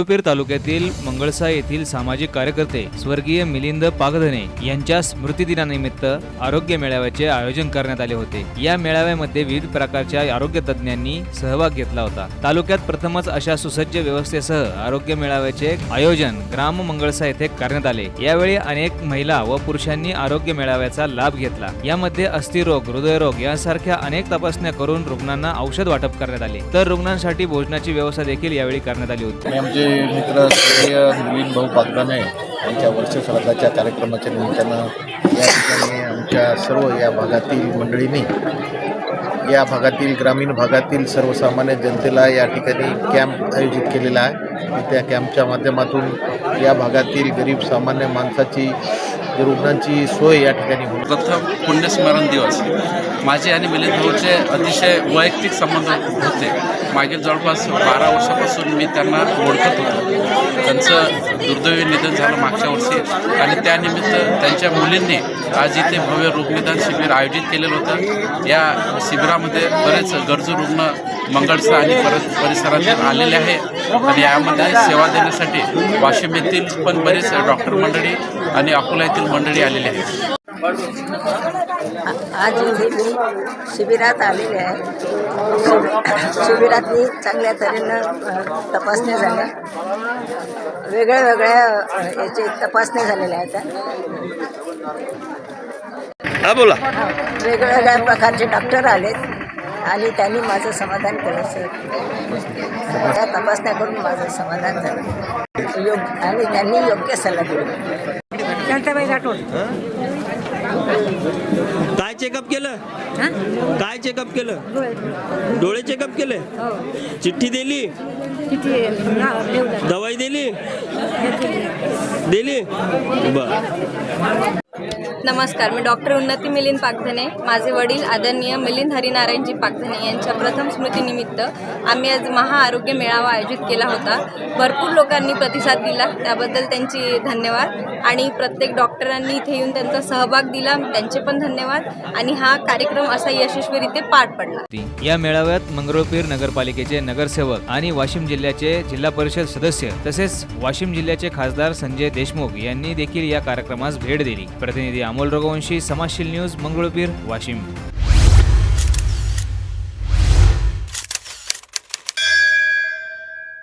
मंगरुळपीर तालुक्यातील मंगळसा येथील सामाजिक कार्यकर्ते स्वर्गीय मिलिंद पागधने यांच्या स्मृतिदिनानिमित्त आरोग्य मेळाव्याचे आयोजन करण्यात आले होते. या मेळाव्यामध्ये विविध प्रकारच्या आरोग्य तज्ज्ञांनी सहभाग घेतला होता. तालुक्यात प्रथमच अशा सुसज्ज व्यवस्थेसह आरोग्य मेळाव्याचे आयोजन ग्राम मंगळसा येथे करण्यात आले. यावेळी अनेक महिला व पुरुषांनी आरोग्य मेळाव्याचा लाभ घेतला. यामध्ये अस्थिरोग हृदयरोग यांसारख्या अनेक तपासण्या करून रुग्णांना औषध वाटप करण्यात आले. तर रुग्णांसाठी भोजनाची व्यवस्था देखील यावेळी करण्यात आली होती. आमचे मित्र श्रेय मिलिंद भाऊ पागदाने यांच्या वर्षश्राद्धाच्या कार्यक्रमाच्या निमित्तानं या ठिकाणी आमच्या सर्व या भागातील मंडळींनी या भागातील ग्रामीण भागातील सर्वसामान्य जनतेला या ठिकाणी कॅम्प आयोजित केलेला आहे. त्या कॅम्पच्या माध्यमातून या भागातील गरीब सामान्य माणसाची जी रुग्णांची सोय या ठिकाणी होईल. प्रथम पुण्यस्मरण दिवस. माझे आणि मिलिंद भाऊचे अतिशय वैयक्तिक संबंध होते. मागील जवळपास बारा वर्षापासून मी त्यांना ओळखत होतो. त्यांचं दुर्दैवी निधन झालं मागच्या वर्षी. आणि त्यानिमित्त त्यांच्या मुलींनी आज इथे भव्य रोगनिदान शिबिर आयोजित केलेलं होतं. या शिबिरामध्ये बरेच गरजू रुग्ण मंगळसा आणि परत परिसरातून आलेले आहे. आणि यामध्ये सेवा देण्यासाठी वाशिम येथील पण बरेच डॉक्टर मंडळी आणि अकोला येथील मंडळी आलेली आहेत. आज शिबिरात आलेले आहे. शिबि- शिबिरात मी चांगल्या तऱ्हेनं तपासण्या झाल्या. वेगळ्या वेगळ्या याचे तपासण्या झालेल्या आहेत. हा बोला. वेगळ्या वेगळ्या प्रकारचे डॉक्टर आलेत आणि त्यांनी माझं समाधान केलं सर. त्या तपासण्या करून माझं समाधान झालं. योग्य आणि त्यांनी योग्य सल्ला दिला. शांताबाई राठोड काय चेकअप केलं? काय चेकअप केलं? डोळे. चेकअप केले? चिठ्ठी दिली? दवाई दिली? दिली? बर. नमस्कार मी डॉक्टर उन्नती मिलिंद पाकधने माझे वडील आदरणीय मिलिंद हरिनारायणजी पाकधने यांच्या प्रथम स्मृतीनिमित्त आम्ही आज महाआरोग्य मेळावा आयोजित केला होता. भरपूर लोकांनी प्रतिसाद दिला त्याबद्दल त्यांची धन्यवाद. आणि प्रत्येक डॉक्टरांनी इथे येऊन त्यांचा सहभाग दिला त्यांचे पण धन्यवाद. आणि हा कार्यक्रम असा यशस्वीरित्या पार पडला. या मेळाव्यात मंगरुळपीर नगरपालिकेचे नगरसेवक आणि वाशिम जिल्ह्याचे जिल्हा परिषद सदस्य तसेच वाशिम जिल्ह्याचे खासदार संजय देशमुख यांनी देखील या कार्यक्रमास भेट दिली. प्रतिनिधी अमोल रघुवंशी समाजशील न्यूज मंगरुळपीर वाशिम.